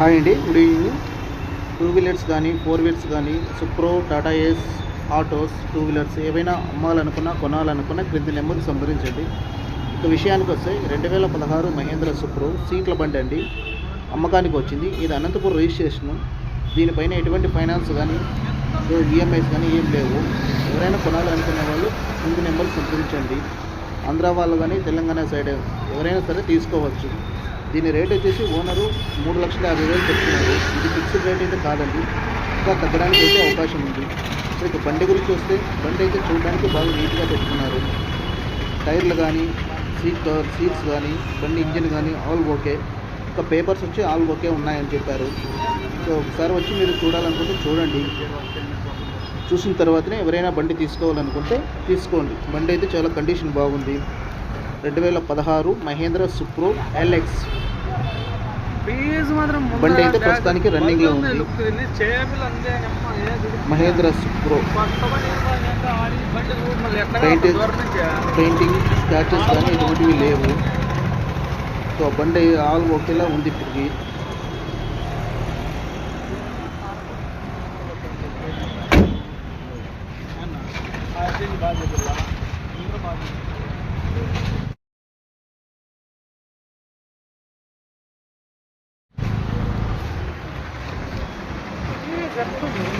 Hi అండి good evening two wheelers కానీ four wheelers కానీ Supro Tata Ace autos two wheelers ఏవైనా అమ్మాలనుకున్నా కొనాలనుకున్నా క్రింది నెంబర్కి సంప్రదించండి. ఇక విషయానికి వస్తే రెండు వేల పదహారు మహేంద్ర సుప్రో సీట్ల బండి అండి. అమ్మకానికి వచ్చింది. ఇది అనంతపురం రిజిస్ట్రేషను. దీనిపైన ఎటువంటి ఫైనాన్స్ కానీ ఈఎంఐస్ కానీ ఏం లేవు. ఎవరైనా కొనాలనుకునే వాళ్ళు కింది నెంబర్కి సంప్రదించండి. ఆంధ్ర వాళ్ళు కానీ తెలంగాణ సైడ్ ఎవరైనా సరే తీసుకోవచ్చు. దీని రేట్ వచ్చేసి ఓనరు మూడు లక్షల యాభై వేలు చెప్తున్నారు. ఇది ఫిక్స్డ్ రేట్ అయితే కాదండి. ఇంకా తగ్గడానికి అయితే అవకాశం ఉంది. సో ఇక బండి గురించి వస్తే బండి అయితే చూడడానికి బాగా నీట్గా పెట్టుకున్నారు. టైర్లు కానీ సీట్ సీట్స్ కానీ బండి ఇంజిన్ కానీ ఆల్ ఓకే ఇంకా పేపర్స్ వచ్చి ఆల్ ఓకే ఉన్నాయని చెప్పారు. సో ఒకసారి వచ్చి మీరు చూడాలనుకుంటే చూడండి. చూసిన తర్వాతనే ఎవరైనా బండి తీసుకోవాలనుకుంటే తీసుకోండి. బండి అయితే చాలా కండిషన్ బాగుంది. రెండు వేల పదహారు మహేంద్ర సుప్రో ఎల్ఎక్స్ బండి అయితే ప్రస్తుతానికి running లో ఉంది. మహేంద్ర దూరం నుంచి. పెయింటింగ్ స్క్రాచెస్ కానీ ఎటువంటివి లేవు. సో బండి ఆల్ ఓకేలా ఉంది ఇప్పటికి. Absolutely.